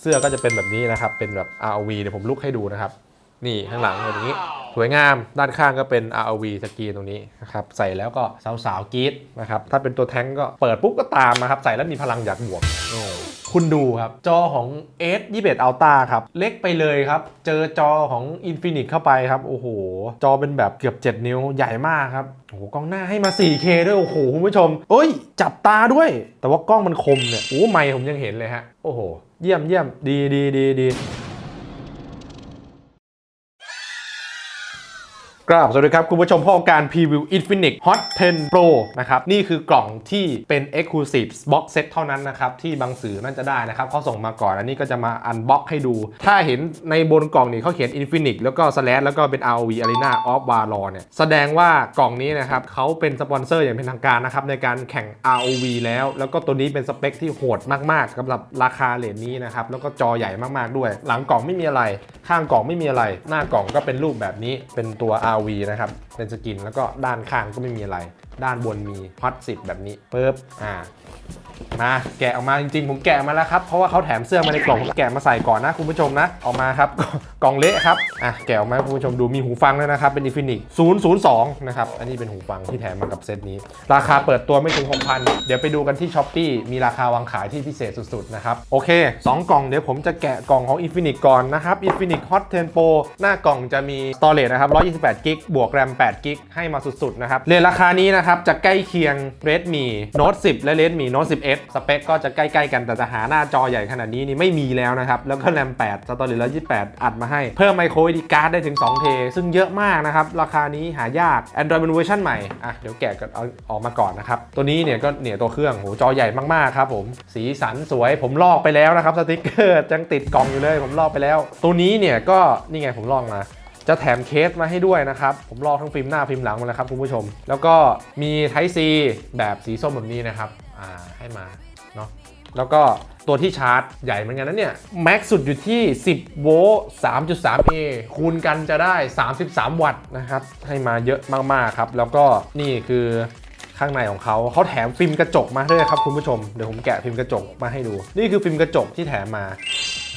เสื้อก็จะเป็นแบบนี้นะครับ เป็นแบบ ROV เดี๋ยวผมลุกให้ดูนะครับ นี่ข้างหลังเป็นอย่างนี้ สวยงาม ด้านข้างก็เป็น ROV สกรีนตรงนี้นะครับ ใส่แล้วก็สาวๆกรีดนะครับ ถ้าเป็นตัวแท้งก็เปิดปุ๊บก็ตามนะครับ ใส่แล้วมีพลังอยากบวกคุณดูครับ จอของ S 21 Ultra ครับ เล็กไปเลยครับ เจอจอของ Infinix เข้าไปครับ โอ้โห จอเป็นแบบเกือบ 7 นิ้วใหญ่มากครับโอ้โหกล้องหน้าให้มา 4K ด้วยโอ้โหคุณผู้ชมเอ้ย จับตาด้วย แต่ว่ากล้องมันคมเนี่ยโอ้ไม่ผมยังเห็นเลยฮะโอ้โห เยี่ยมเยี่ยมดีดีดีดี กราบสวัสดีครับ คุณผู้ชมพ่อการพรีวิว Infinix Hot 10 Pro นะครับ นี่คือกล่องที่เป็น Exclusive Box Set เท่านั้นนะครับ ที่บางสื่อน่าจะได้นะครับเขาส่งมาก่อนอันนี้ก็จะมาอันบ็อกให้ดู ถ้าเห็นในบนกล่องนี้เขาเขียน Infinix แล้วก็ slash แล้วก็เป็น ROV Arena of Valor เนี่ย แสดงว่ากล่องนี้นะครับเขาเป็นสปอนเซอร์อย่างเป็นทางการนะครับในการแข่ง ROV แล้ว แล้วก็ตัวนี้เป็นสเปคที่โหดมากๆสำหรับราคาเหรียญนี้นะครับแล้วก็จอใหญ่มากๆด้วย หลังกล่องไม่มีอะไร ข้างกล่องไม่มีอะไร หน้ากล่องก็เป็นรูปแบบนี้เป็นตัว RV นะครับ เป็นสกิน แล้วก็ด้านข้างก็ไม่มีอะไร ด้านบนมีฮอต10แบบนี้ปึ๊บ อ่า มาแกะออกมาจริงๆ ผมแกะมาแล้วครับ เพราะว่าเขาแถมเสื้อมาในกล่องผมแกะมาใส่ก่อนนะคุณผู้ชมนะออกมาครับกล่องเละครับอะแกะออกมาคุณผู้ชมดูมีหูฟังด้วยนะครับ เป็น Infinix 002 นะครับ อันนี้เป็นหูฟังที่แถมมากับเซตนี้ ราคาเปิดตัวไม่ถึง 6,000 เดี๋ยวไปดูกันที่ s h อ p e e มีราคาวางขายที่พิเศษสุดๆนะครับโอเค 2 กล่องเดี๋ยวผมจะแกะกล่องของ Infinix ก่อนนะครับ Infinix Hot 10 Pro หน้ากล่องจะมี storage นะครับ128กิกบวก RAM 8กิกให้มาสุดๆนะครับเรทราคานี้นะครับจะใกล้เคียง Redmi Note 10 และ Redmi Note 11สเปคก็จะใกล้ๆกันแต่จะหาหน้าจอใหญ่ขนาดนี้นี่ไม่มีแล้วนะครับ แล้วก็ RAM 8 storage 128อัดมาให้ เพิ่ม micro SD card ได้ถึง 2T ซึ่งเยอะมากนะครับ ราคานี้หายาก Android เป็นเวอร์ชันใหม่ อะ เดี๋ยวแกะกันเอาออกมาก่อนนะครับ ตัวนี้เนี่ยก็เนี่ยตัวเครื่องโหจอใหญ่มากๆครับผม สีสันสวยผมลอกไปแล้วนะครับสติกเกอร์ยังติดกล่องอยู่เลยผมลอกไปแล้ว ตัวนี้เนี่ยก็นี่ไงผมลอกมาจะแถมเคสมาให้ด้วยนะครับ ผมลอกทั้งฟิล์มหน้าฟิล์มหลังมาแล้วครับคุณผู้ชม แล้วก็มี Type C แบบสีส้มแบบนี้นะครับ ให้มาเนาะแล้วก็ตัวที่ชาร์จใหญ่เหมือนกันนะเนี่ยแม็กสุดอยู่ที่ 10 โวลต์ 3.3A คูณกันจะได้ 33 วัตต์นะครับ ให้มาเยอะมาก ๆ ครับ แล้วก็นี่คือข้างในของเขา เขาแถมฟิล์มกระจกมาด้วยครับคุณผู้ชม เดี๋ยวผมแกะฟิล์มกระจกมาให้ดู นี่คือฟิล์มกระจกที่แถมมา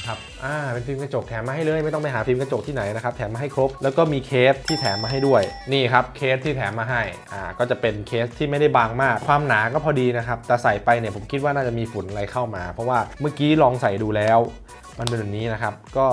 นะครับอ่าเป็นฟิล์มกระจกแถมมาให้เลยไม่ต้องไปหาฟิล์มกระจกที่ไหนนะครับแถมมาให้ครบ แล้วก็มีเคสที่แถมมาให้ด้วยนี่ครับเคสที่แถมมาให้อ่าก็จะเป็นเคสที่ไม่ได้บางมาก ความหนาก็พอดีนะครับแต่ใส่ไปเนี่ยผมคิดว่าน่าจะมีฝุ่นอะไรเข้ามา เพราะว่าเมื่อกี้ลองใส่ดูแล้วมันเป็นแบบนี้นะครับ ก็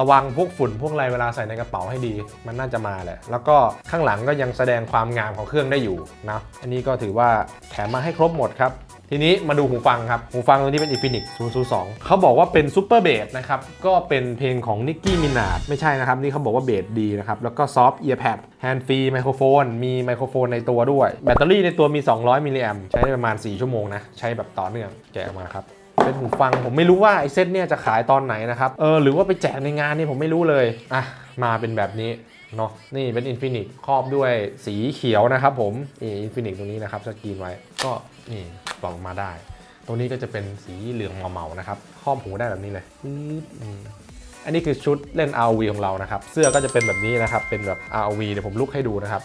ระวังพวกฝุ่นพวกอะไรเวลาใส่ในกระเป๋าให้ดี มันน่าจะมาแหละ แล้วก็ข้างหลังก็ยังแสดงความงามของเครื่องได้อยู่นะ อันนี้ก็ถือว่าแถมมาให้ครบหมดครับ ทีนี้มาดูหูฟังครับ หูฟังตัวนี้เป็น Infinix 002 เขาบอกว่าเป็นซูเปอร์เบสนะครับ ก็เป็นเพลงของนิกกี้มินาดไม่ใช่นะครับ นี่เขาบอกว่าเบสดีนะครับ แล้วก็ซอฟต์เอียร์แพดแฮนด์ฟรีไมโครโฟน มีไมโครโฟนในตัวด้วย แบตเตอรี่ในตัวมี 200 มิลลิแอมใช้ได้ประมาณ 4 ชั่วโมงนะ ใช้แบบต่อเนื่องแกะออกมาครับเป็นหูฟังผมไม่รู้ว่าไอเซตเนี่ยจะขายตอนไหนนะครับเออหรือว่าไปแจกในงานนี่ผมไม่รู้เลยอะมาเป็นแบบนี้ เนาะนี่เป็น Infinix ครอบด้วยสีเขียวนะครับผมนี่ Infinix ตรงนี้นะครับสกรีนไว้ก็นี่กล่องมาได้ ตรงนี้ก็จะเป็นสีเหลืองเมาๆนะครับครอบหูได้แบบนี้เลยปึ๊บอันนี้คือชุดเล่น RV ของเรานะครับ เสื้อก็จะเป็นแบบนี้นะครับ เป็นแบบ RV เดี๋ยวผมลุกให้ดูนะครับ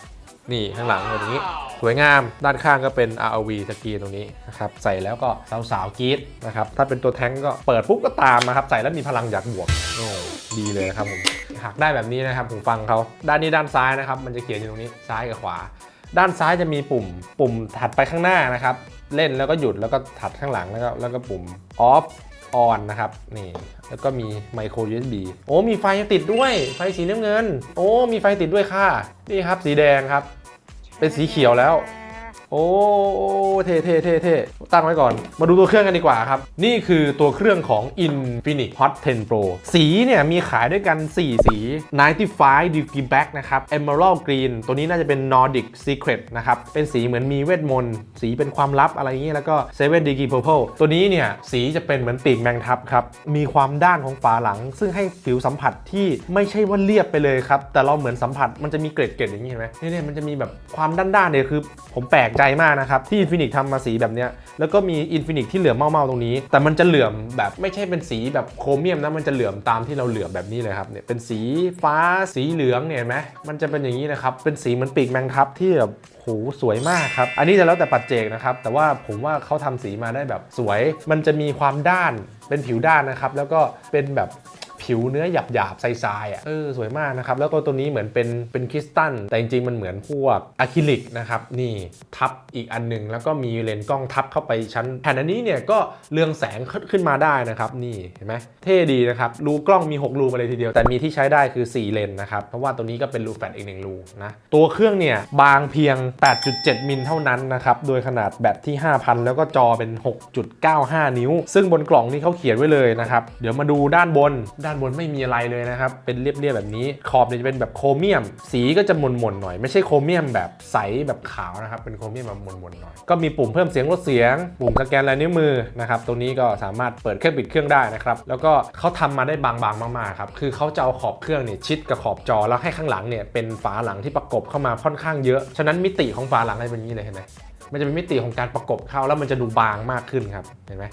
นี่ข้างหลังเป็นอย่างนี้ สวยงาม ด้านข้างก็เป็น RV สกรีนตรงนี้นะครับ ใส่แล้วก็สาวๆกรี๊ดนะครับ ถ้าเป็นตัวแท้งก็เปิดปุ๊บก็ตามนะครับ ใส่แล้วมีพลังอยากบวกโอ้ดีเลยครับผม หักได้แบบนี้นะครับหูฟังเขาด้านนี้ด้านซ้ายนะครับ มันจะเขียนอยู่ตรงนี้ซ้ายกับขวา ด้านซ้ายจะมีปุ่ม ปุ่มถัดไปข้างหน้านะครับ เล่นแล้วก็หยุดแล้วก็ถัดข้างหลังแล้วก็แล้วก็ปุ่ม off on นะครับนี่แล้วก็มีไมโคร USB โอ้มีไฟติดด้วยไฟสีน้ำเงิน โอ้มีไฟติดด้วยค่ะนี่ครับสีแดงครับ เป็นสีเขียวแล้ว โอ้เท่เท่เท่เท่ตั้งไว้ก่อน มาดูตัวเครื่องกันดีกว่าครับ นี่คือตัวเครื่องของ Infinix Hot 10 Pro สีเนี่ยมีขายด้วยกัน 4 สี 95 degree black นะครับ emerald green ตัวนี้น่าจะเป็น Nordic secret นะครับ เป็นสีเหมือนมีเวทมนต์ สีเป็นความลับอะไรอย่างเงี้ แล้วก็ 7 degree purple ตัวนี้เนี่ย สีจะเป็นเหมือนปีกแมงทับครับ มีความด้านของฝาหลัง ซึ่งให้ผิวสัมผัสที่ไม่ใช่ว่าเรียบไปเลยครับ แต่เราเหมือนสัมผัสมันจะมีเกล็ดๆอย่างนี้เห็นไหมเนี่ยมันจะมีแบบความด้านๆเนี่ยคือผมแปลกใจมากนะครับ ที่ Infinix ทำมาสีแบบเนี้ยแล้วก็มี Infinix ที่เหลือมเมาๆตรงนี้ แต่มันจะเหลื่อมแบบไม่ใช่เป็นสีแบบโครเมียมนะมันจะเหลื่อมตามที่เราเหลื่อมแบบนี้เลยครับเนี่ยเป็นสีฟ้าสีเหลืองเนี่ยเห็นไหมมันจะเป็นอย่างนี้นะครับเป็นสีเหมือนปีกแมงทับที่แบบโหสวยมากครับ อันนี้จะแล้วแต่ปัจเจกนะครับ แต่ว่าผมว่าเขาทำสีมาได้แบบสวย มันจะมีความด้านเป็นผิวด้านนะครับ แล้วก็เป็นแบบ ผิวเนื้อหยาบหยาบๆทรายๆอะเออสวยมากนะครับ แล้วก็ตัวนี้เหมือนเป็นเป็นคริสตัลแต่จริงๆ มันเหมือนพวกอะคริลิกนะครับนี่ทับอีกอันหนึ่งแล้วก็มีเลนส์กล้องทับเข้าไปชั้น แผ่นอันนี้เนี่ยก็เรืองแสงขึ้นมาได้นะครับนี่เห็นไหมเท่ดีนะครับรูกล้องมี 6 รูมาเลยทีเดียว แต่มีที่ใช้ได้คือ 4 เลนส์นะครับ เพราะว่าตัวนี้ก็เป็นรูแฟลชอีกหนึ่งรูนะตัวเครื่องเนี่ยบางเพียง 8.7 มิลเท่านั้นนะครับโดยขนาดแบตที่ 5,000 แล้วก็จอเป็น 6.95 นิ้ว ซึ่งบนกล่องนี่เขาเขียนไว้เลยนะครับเดี๋ยวมาดูด้านบนด้านบนไม่มีอะไรเลยนะครับ เป็นเรียบๆแบบนี้ ขอบเนี่ยจะเป็นแบบโครเมียม สีก็จะมนๆหน่อย ไม่ใช่โครเมียมแบบใสแบบขาวนะครับ เป็นโครเมียมแบบมนๆหน่อย ก็มีปุ่มเพิ่มเสียงลดเสียง ปุ่มสแกนลายนิ้วมือนะครับ ตรงนี้ก็สามารถเปิดเครื่องปิดเครื่องได้นะครับ แล้วก็เขาทำมาได้บางๆมากๆครับ คือเขาจะเอาขอบเครื่องเนี่ยชิดกับขอบจอ แล้วให้ข้างหลังเนี่ยเป็นฝาหลังที่ประกบเข้ามาค่อนข้างเยอะ ฉะนั้นมิติของฝาหลังจะเป็นอย่างนี้เลยเห็นไหมมันจะเป็นมิติของการประกบเข้าแล้วมันจะดูบางมากขึ้นครับ เห็นไหม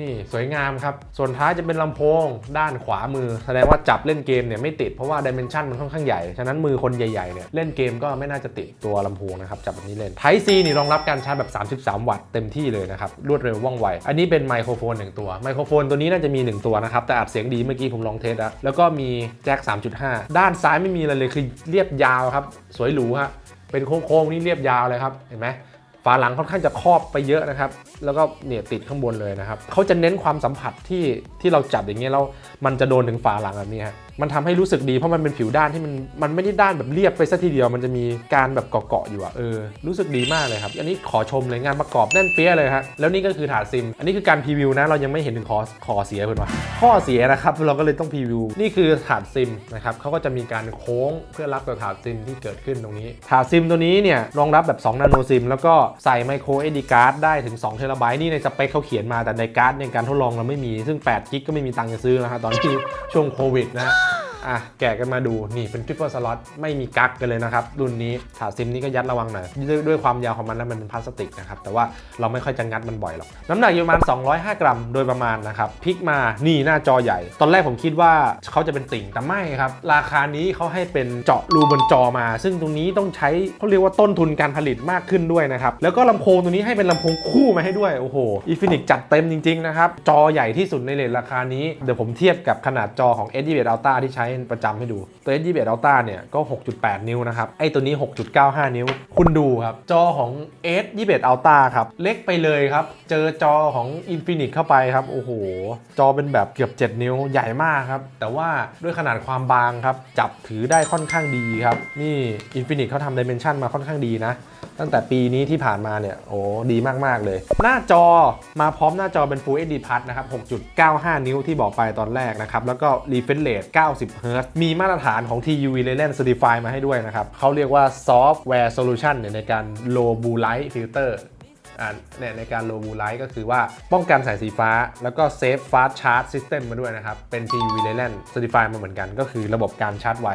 นี่สวยงามครับ ส่วนท้ายจะเป็นลำโพง ด้านขวามือ แสดงว่าจับเล่นเกมเนี่ยไม่ติดเพราะว่าดิเมนชันมันค่อนข้างใหญ่ ฉะนั้นมือคนใหญ่ๆเนี่ยเล่นเกมก็ไม่น่าจะติดตัวลำโพงนะครับจับแบบนี้เล่น Type C นี่รองรับการชาร์จแบบ 33 วัตต์เต็มที่เลยนะครับรวดเร็วว่องไว อันนี้เป็นไมโครโฟน 1 ตัว ไมโครโฟนตัวนี้น่าจะมี 1 ตัวนะครับแต่อัดเสียงดีเมื่อกี้ผมลองเทสแล้วแล้วก็มีแจ็ค3.5 ด้านซ้ายไม่มีอะไรเลยคือเรียบยาวครับสวยหรูฮะเป็นโค้งๆนี่เรียบยาวเลยครับเห็นไหม ฝาหลังค่อนข้างจะครอบไปเยอะนะครับ แล้วก็เนี่ยติดข้างบนเลยนะครับเขาจะเน้นความสัมผัสที่ที่เราจับอย่างเงี้ยแล้วมันจะโดนถึงฝาหลังแบบนี้ฮะ มันทำให้รู้สึกดีเพราะมันเป็นผิวด้านที่มันมันไม่ได้ด้านแบบเรียบไปซะทีเดียวมันจะมีการแบบเกาะๆอยู่อะเออรู้สึกดีมากเลยครับ อันนี้ขอชมเลยงานประกอบแน่นเปี้ยเลยฮะแล้วนี่ก็คือถาดซิม อันนี้คือการพรีวิวนะเรายังไม่เห็นถึงขอขอเสียเพื่อนวะข้อเสียนะครับเราก็เลยต้องพรีวิวนี่คือถาดซิมนะครับเขาก็จะมีการโค้งเพื่อรับกับถาดซิมที่เกิดขึ้นตรงนี้ถาดซิมตัวนี้เนี่ยรองรับแบบ2นาโนซิมแล้วก็ใส่ไมโครเอดีการ์ดได้ถึง2เทราไบต์นี่ในสเปคเขาเขียนมาแต่ในการ์ดในการทดลองเราไม่มีซึ่ง8กิกก็ไม่มีตังค์จะซื้อนะครับตอนที่ช่วงโควิดนะ อะแกะกันมาดูนี่เป็นทริปเปิลสล็อตไม่มีกั๊กกันเลยนะครับ รุ่นนี้ถาซิมนี่ก็ยัดระวังหน่อยด้วยด้วยความยาวของมันแล้วมันเป็นพลาสติกนะครับ แต่ว่าเราไม่ค่อยจะงัดมันบ่อยหรอก น้ำหนักอยู่ประมาณ 205 กรัมโดยประมาณนะครับพลิกมานี่หน้าจอใหญ่ ตอนแรกผมคิดว่าเขาจะเป็นติ่งแต่ไม่ครับ ราคานี้เขาให้เป็นเจาะรูบนจอมา ซึ่งตรงนี้ต้องใช้เขาเรียกว่าต้นทุนการผลิตมากขึ้นด้วยนะครับแล้วก็ลำโพงตัวนี้ให้เป็นลำโพงคู่มาให้ด้วยโอ้โหอีฟินิกจัดเต็มจริงๆนะครับจอใหญ่ที่สุดในเลทราคานี้เดี๋ยวผมเทียบกับขนาดจอของ S21 Ultra ที่ใช้ประจำให้ดู ตัว S21 Ultra เนี่ยก็ 6.8 นิ้วนะครับ ไอตัวนี้ 6.95 นิ้ว คุณดูครับ จอของ S21 Ultra ครับ เล็กไปเลยครับ เจอจอของ Infinix เข้าไปครับ โอ้โห จอเป็นแบบเกือบ 7 นิ้วใหญ่มากครับ แต่ว่าด้วยขนาดความบางครับ จับถือได้ค่อนข้างดีครับ นี่ Infinix เขาทำ Dimension มาค่อนข้างดีนะ ตั้งแต่ปีนี้ที่ผ่านมาเนี่ยโอ้ดีมาก ๆ เลย หน้าจอมาพร้อมหน้าจอเป็น Full HD Plus นะครับ 6.95 นิ้วที่บอกไปตอนแรกนะครับ แล้วก็ refresh rate 90 Hz มีมาตรฐานของ TU Lens Certify มาให้ด้วยนะครับเขาเรียกว่า Software Solution เนี่ยในการ Low Blue Light Filter ในการ low blue light ก็คือว่าป้องกันแสงสีฟ้า แล้วก็ safe fast charge system มาด้วยนะครับ เป็น TUV Lens Certify มาเหมือนกัน ก็คือระบบการชาร์จไว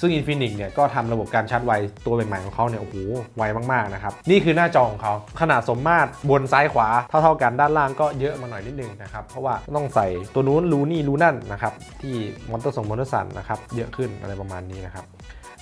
ซึ่ง Infinix เนี่ยก็ทำระบบการชาร์จไว ตัวใหม่ๆของเขาเนี่ยโอ้โหไวมากๆนะครับ นี่คือหน้าจอของเขา ขนาดสมมาตรบนซ้ายขวาเท่าๆกันด้านล่างก็เยอะมาหน่อยนิดนึงนะครับ เพราะว่าต้องใส่ตัวนู้นรูนี่รูนั่นนะครับที่มอนเตอร์ส่งมอนเตอร์สันนะครับเยอะขึ้นอะไรประมาณนี้นะครับ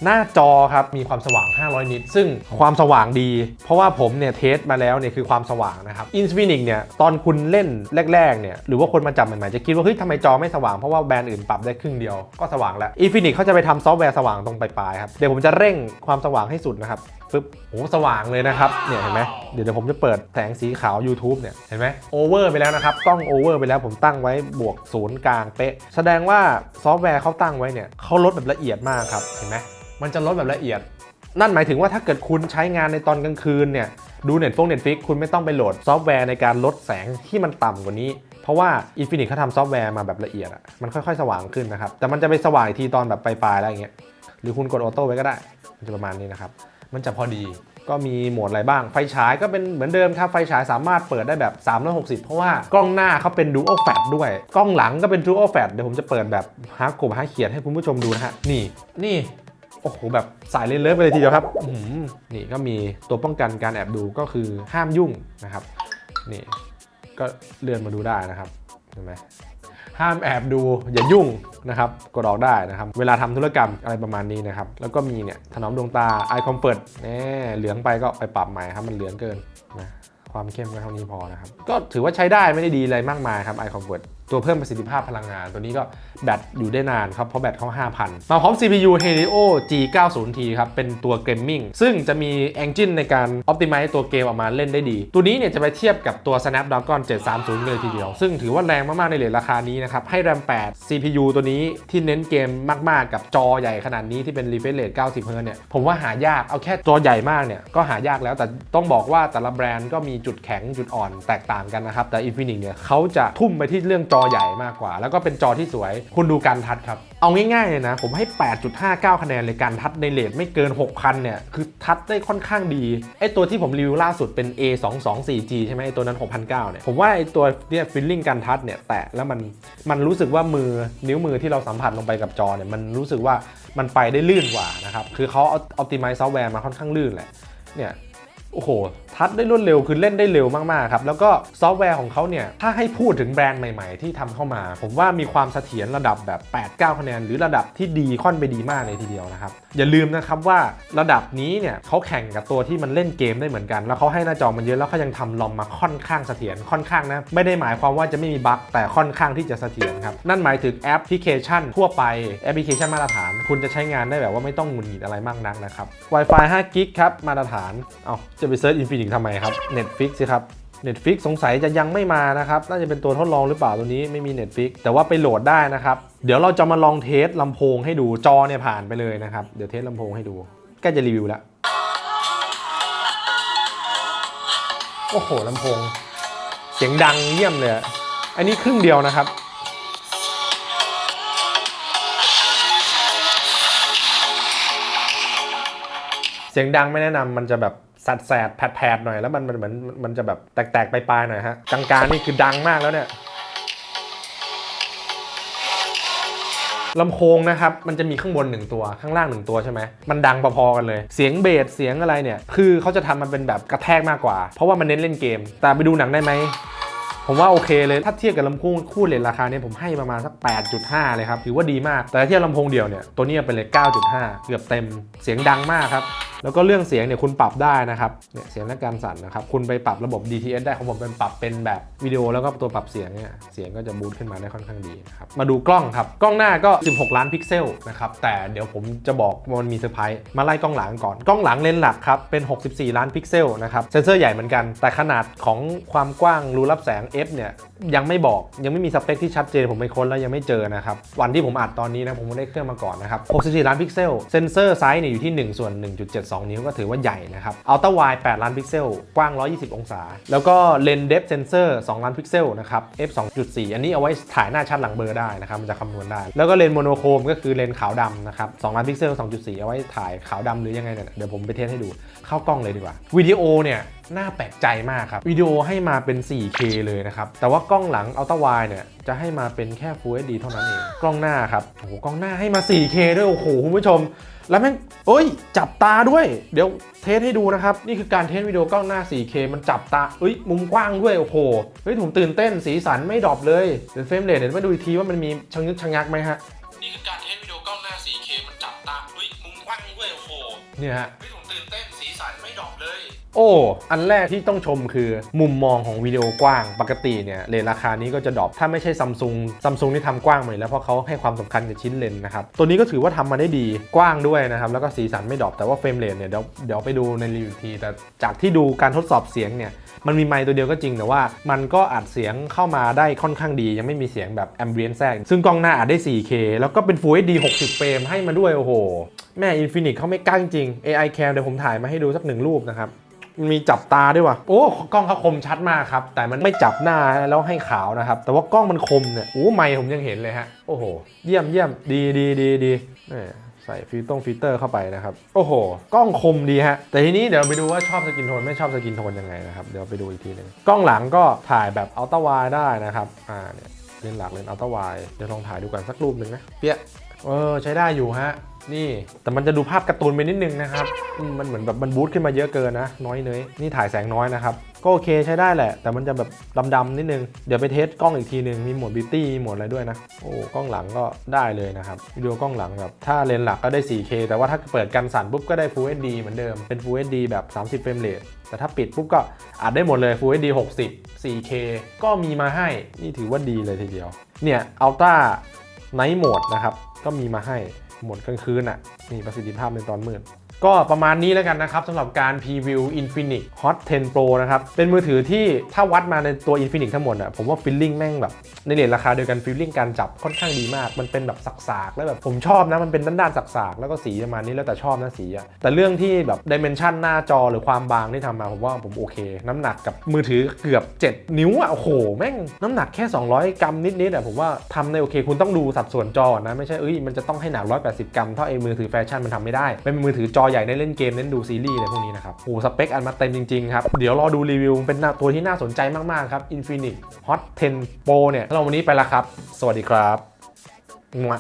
หน้าจอครับมีความสว่าง 500 นิตซึ่งความสว่างดี เพราะว่าผมเนี่ยเทสมาแล้วเนี่ยคือความสว่างนะครับอินสฟินิกเนี่ยตอนคุณเล่นแรกๆเนี่ยหรือว่าคนมาจับใหม่ๆจะคิดว่าเฮ้ยทำไมจอไม่สว่างเพราะว่าแบรนด์อื่นปรับได้ครึ่งเดียวก็สว่างแล้วอินฟินิกเขาจะไปทำซอฟต์แวร์สว่างตรงปลายๆครับเดี๋ยวผมจะเร่งความสว่างให้สุดนะครับ ปึ๊บโอ้สว่างเลยนะครับ เนี่ยเห็นไหมเดี๋ยวเดี๋ยวผมจะเปิดแสงสีขาว YouTube เนี่ย เห็นไหมโอเวอร์ไปแล้วนะครับ กล้องโอเวอร์ไปแล้วผมตั้งไว้บวกศูนย์กลางเป๊ะ แสดงว่าซอฟต์แวร์เขาตั้งไว้เนี่ยเขาลดแบบละเอียดมากครับ เห็นไหมมันจะลดแบบละเอียด นั่นหมายถึงว่าถ้าเกิดคุณใช้งานในตอนกลางคืนเนี่ยดู Netflix Netflix คุณไม่ต้องไปโหลดซอฟต์แวร์ในการลดแสงที่มันต่ำกว่านี้เพราะว่า Infinix เขาทำซอฟต์แวร์มาแบบละเอียดอะมันค่อยๆ สว่างขึ้นนะครับ แต่มันจะไปสว่างอีกทีตอนแบบปลายๆแล้วอย่างเงี้ย หรือคุณกดออโต้ไว้ก็ได้ มันจะประมาณนี้นะครับ มันจะพอดี ก็มีโหมดอะไรบ้าง ไฟฉายก็เป็นเหมือนเดิมครับ ไฟฉายสามารถเปิดได้แบบ 360 เพราะว่ากล้องหน้าเขาเป็น Dual f l a ด้วย กล้องหลังก็เป็น Dual f l a เดี๋ยวผมจะเปิดแบบฮาร์กบฮาร์เขียนให้คุณผู้ชมดูนะฮะ นี่ นี่โอ้โหแบบสายเลนเลิฟไปเลยทีเดียวครับนี่ก็มีตัวป้องกันการแอบดูก็คือห้ามยุ่งนะครับ นี่ก็เลื่อนมาดูได้นะครับเห็นไหม ห้ามแอบดูอย่ายุ่งนะครับกดออกได้นะครับ เวลาทำธุรกรรมอะไรประมาณนี้นะครับ แล้วก็มีเนี่ยถนอมดวงตาไอคอนเปิดแน่เหลืองไปก็ไปปรับใหม่ครับมันเหลืองเกินนะความเข้มก็เท่านี้พอนะครับ ก็ถือว่าใช้ได้ไม่ได้ดีอะไรมากมายครับไอคอนเปิดตัวเพิ่มประสิทธิภาพพลังงาน ตัวนี้ก็แบตอยู่ได้นานครับ เพราะแบตเขา5,000 มาพร้อม CPU Helio G90T ครับ เป็นตัวเกมมิ่งซึ่งจะมี engine ในการ optimize ตัวเกมออกมาเล่นได้ดี ตัวนี้เนี่ยจะไปเทียบกับตัว Snapdragon 730 เลยทีเดียว ซึ่งถือว่าแรงมาก ๆ ในเรทราคานี้นะครับ ให้ RAM 8 CPU ตัวนี้ที่เน้นเกมมาก ๆ กับจอใหญ่ขนาดนี้ที่เป็น refresh rate 90 Hz เนี่ยผมว่าหายากเอาแค่จอใหญ่มากเนี่ยก็หายากแล้วแต่ต้องบอกว่าแต่ละแบรนด์ก็มีจุดแข็งจุดอ่อนแตกต่างกันนะครับแต่ Infinix เนี่ยเขาจะทุ่มไปที่เรื่องจอใหญ่มากกว่า แล้วก็เป็นจอที่สวย คุณดูการทัดครับ เอาง่ายๆเลยนะ ผมให้ 8.59 คะแนนเลยการทัดในเลทไม่เกิน 6,000 เนี่ย คือทัดได้ค่อนข้างดี ไอตัวที่ผมรีวิวล่าสุดเป็น A224G ใช่ไหมไอตัวนั้น 6,900 เนี่ย ผมว่าไอตัวเนี่ยฟีลลิ่งการทัดเนี่ยแตะแล้วมันมันรู้สึกว่ามือนิ้วมือที่เราสัมผัสลงไปกับจอเนี่ยมันรู้สึกว่ามันไปได้ลื่นกว่านะครับคือเขาเอา optimize ซอฟต์แวร์มาค่อนข้างลื่นแหละเนี่ยโอ้โห ทัดได้รวดเร็วคือเล่นได้เร็วมากๆครับแล้วก็ซอฟต์แวร์ของเขาเนี่ยถ้าให้พูดถึงแบรนด์ใหม่ๆ ที่ทำเข้ามา ผมว่ามีความเสถียรระดับแบบ 8-9 คะแนน หรือระดับที่ดีค่อนไปดีมากเลยทีเดียวนะครับอย่าลืมนะครับว่าระดับนี้เนี่ยเขาแข่งกับตัวที่มันเล่นเกมได้เหมือนกัน แล้วเขาให้หน้าจอมันเยอะแล้วเขายังทำลอมมาค่อนข้างเสถียรค่อนข้างนะไม่ได้หมายความว่าจะไม่มีบั๊กแต่ค่อนข้างที่จะเสถียรครับนั่นหมายถึงแอปพลิเคชัน ทั่วไปแอปพลิเคชันมาตรฐาน คุณจะใช้งานได้แบบว่าไม่ต้องหงุดหงิดอะไรมากนักนะครับ Wi-Fi 5 g ิกครับมาตรฐานเอาจะไปเซิร์ช Infinix ทำไมครับ Netflix สิครับ Netflix สงสัยจะยังไม่มานะครับ น่าจะเป็นตัวทดลองหรือเปล่าตัวนี้ไม่มี Netflix แต่ว่าไปโหลดได้นะครับ เดี๋ยวเราจะมาลองเทสลำโพงให้ดูจอเนี่ยผ่านไปเลยนะครับ เดี๋ยวเทสลำโพงให้ดูใกล้จะรีวิวแล้ว โอ้โหลำโพง เสียงดังเยี่ยมเลยอะอันนี้ครึ่งเดียวนะครับเสียงดังไม่แนะนำมันจะแบบ สัดแสดแผดแผดๆหน่อยแล้วมันมันเหมือนมันจะแบบแตกๆไปลายๆหน่อยฮะกลางๆนี่คือดังมากแล้วเนี่ยลำโพงนะครับ มันจะมีข้างบนหนึ่งตัวข้างล่างหนึ่งตัวใช่ไหม มันดังพอๆกันเลย เสียงเบสเสียงอะไรเนี่ย คือเขาจะทำมันเป็นแบบกระแทกมากกว่า เพราะว่ามันเน้นเล่นเกม แต่ไปดูหนังได้ไหม ผมว่าโอเคเลย ถ้าเทียบกับลำโพงคู่เลนราคาเนี่ยผมให้ประมาณสัก 8.5 เลยครับ ถือว่าดีมาก แต่ถ้าเทียบลำโพงเดียวเนี่ย ตัวนี้เป็นเลย 9.5 เกือบเต็ม เสียงดังมากครับ แล้วก็เรื่องเสียงเนี่ยคุณปรับได้นะครับ เนี่ยเสียงและการสั่นนะครับ คุณไปปรับระบบ DTS ได้ของผมเป็นปรับเป็นแบบวิดีโอแล้วก็ตัวปรับเสียงเนี่ย เสียงก็จะบูตขึ้นมาได้ค่อนข้างดีนะครับ มาดูกล้องครับ กล้องหน้าก็ 16 ล้านพิกเซลนะครับ แต่เดี๋ยวผมจะบอกว่ามันมีเซอร์ไพรส์ มาไล่กล้องหลังก่อน กล้องหลังเลนส์หลักครับ เป็น 64 ล้านพิกเซลนะครับ เซนเซอร์ใหญ่เหมือนกัน แต่ขนาดของความกว้างรูรับแสง f เนี่ยยังไม่บอกยังไม่มีสเปคที่ชัดเจนผมไปค้นแล้วยังไม่เจอนะครับ วันที่ผมอัดตอนนี้นะผมไม่ได้เครื่องมาก่อนนะครับ 64 ล้านพิกเซล เซนเซอร์ไซส์เนี่ยอยู่ที่ 1 ส่วน 1.72 นิ้วก็ถือว่าใหญ่นะครับอัลตร้าไวด์8ล้านพิกเซล กว้าง 120 องศา แล้วก็เลนเดฟเซนเซอร์2ล้านพิกเซลนะครับ f 2.4 อันนี้เอาไว้ถ่ายหน้าชัดหลังเบลอได้นะครับมันจะคำนวณได้ แล้วก็เลนโมโนโครมก็คือเลนขาวดำนะครับ2ล้านพิกเซล 2.4 เอาไว้ถ่ายขาวดำหรือยังไงเนี่ยเดี๋ยวผมไปเทสให้ดูเข้ากล้องเลยดีกว่าวิดีโอเนี่ยน่าแปลกใจมากครับ วิดีโอให้มาเป็น 4K เลยนะครับ แต่ว่ากล้องหลัง Ultra Wide เนี่ยจะให้มาเป็นแค่ Full HD เท่านั้นเอง กล้องหน้าครับ โอ้โห กล้องหน้าให้มา 4K ด้วย โอ้โห คุณผู้ชม แล้วแม่งเอ้ย จับตาด้วย เดี๋ยวเทสให้ดูนะครับ นี่คือการเทสวิดีโอกล้องหน้า 4K มันจับตา เอ้ย มุมกว้างด้วย โอ้โห เฮ้ย ผมตื่นเต้น สีสันไม่ดรอปเลย เดี๋ยวเฟรมเรทเดี๋ยวมาดูอีกทีว่ามันมีชะงึกชะงักไหมฮะ นี่คือการเทสวิดีโอกล้องหน้า 4K มันจับตา เฮ้ย มุมกว้างด้วย โอ้โห เนี่ยฮะ โอ้ อันแรกที่ต้องชมคือมุมมองของวิดีโอกว้าง ปกติเนี่ยเลนราคานี้ก็จะดรอปถ้าไม่ใช่ซัมซุงซัมซุงนี่ทำกว้างมาอยู่แล้วเพราะเขาให้ความสำคัญกับชิ้นเลนนะครับ ตัวนี้ก็ถือว่าทำมาได้ดีกว้างด้วยนะครับ แล้วก็สีสันไม่ดรอปแต่ว่าเฟรมเรทเนี่ยเดี๋ยวเดี๋ยวไปดูในรีวิวที แต่จากที่ดูการทดสอบเสียงเนี่ยมันมีไมค์ตัวเดียวก็จริงแต่ว่ามันก็อัดเสียงเข้ามาได้ค่อนข้างดี ยังไม่มีเสียงแบบแอมเบียนแทรกซึ่งกล้องหน้าอัดได้ 4K แล้วก็เป็น Full HD 60 เฟรมให้มาด้วยโอ้โห แม่ Infinix เขาไม่กล้าจริง AI Cam เดี๋ยวผมถ่ายมาให้ดูสักหนึ่งรูปนะครับ มันมีจับตาด้วยว่ะโอ้กล้องเขาคมชัดมากครับ แต่มันไม่จับหน้าแล้วให้ขาวนะครับ แต่ว่ากล้องมันคมเนี่ยโอ้ไมค์ผมยังเห็นเลยฮะโอ้โห เยี่ยมเยี่ยมดีดีดีดีแหม่ใส่ฟิลตรงฟิลเตอร์เข้าไปนะครับ โอ้โห กล้องคมดีฮะ แต่ทีนี้เดี๋ยวไปดูว่าชอบสกินโทนไม่ชอบสกินโทนยังไงนะครับ เดี๋ยวไปดูอีกทีหนึงกล้องหลังก็ถ่ายแบบอัลตร้าไวได้นะครับ อ่าเนี่ยเลนส์หลักเลนส์อัลตร้าไวเดี๋ยวลองถ่ายดูกันสักรูปหนึ่งนะ เปี้ย เออใช้ได้อยู่ฮะ นี่แต่มันจะดูภาพการ์ตูนไปนิดนึงนะครับ มันเหมือนแบบมันบูตขึ้นมาเยอะเกินนะ น้อยเนยนี่ถ่ายแสงน้อยนะครับ ก็โอเคใช้ได้แหละ แต่มันจะแบบดำๆนิดนึง เดี๋ยวไปเทสกล้องอีกทีนึง มีโหมดบิวตี้มีโหมดอะไรด้วยนะ โอ้กล้องหลังก็ได้เลยนะครับวิดีโอกล้องหลังแบบถ้าเลนส์หลักก็ได้ 4K แต่ว่าถ้าเปิดกันสั่นปุ๊บก็ได้ Full HD เหมือนเดิมเป็น Full HD แบบ 30 เฟรมเรทแต่ถ้าปิดปุ๊บก็อัดได้หมดเลย Full HD 60 4K ก็มีมาให้นี่ถือว่าดีเลยทีเดียวเนี่ย Ultra Night Mode นะครับก็มีมาให้โหมดกลางคืนอะนี่ประสิทธิภาพในตอนมืด ก็ประมาณนี้แล้วกันนะครับสำหรับการพรีวิว Infinix Hot 10 Pro นะครับ เป็นมือถือที่ถ้าวัดมาในตัว Infinix ทั้งหมดอะผมว่าฟีลลิ่งแม่งแบบ ในเรทราคาเดียวกันฟีลลิ่งการจับค่อนข้างดีมาก มันเป็นแบบสักๆ แล้วแบบผมชอบนะ มันเป็นด้านๆสักๆ แล้วก็สีประมาณนี้แล้วแต่ชอบนะสีอะแต่เรื่องที่แบบดิเมนชันหน้าจอหรือความบางที่ทำมาผมว่าผมโอเค น้ำหนักกับมือถือเกือบ 7 นิ้วอะโอ้โหแม่งน้ำหนักแค่ 200 กรัมนิดๆอะผมว่าทำในโอเค คุณต้องดูสัดส่วนจอนะไม่ใช่เอ้ยมันจะต้องให้หนัก180 กรัมเท่าไอ้มือถือแฟชั่นมันทำไม่ได้เป็นมือถือจออใหญ่ได้เล่นเกมเล่นดูซีรีส์อะไรพวกนี้นะครับโอ้สเปคอันมาเต็มจริงๆครับเดี๋ยวรอดูรีวิวเป็นตัวที่น่าสนใจมากๆครับ Infinix Hot 10 Pro เนี่ยสำหรับวันนี้ไปละครับ สวัสดีครับงว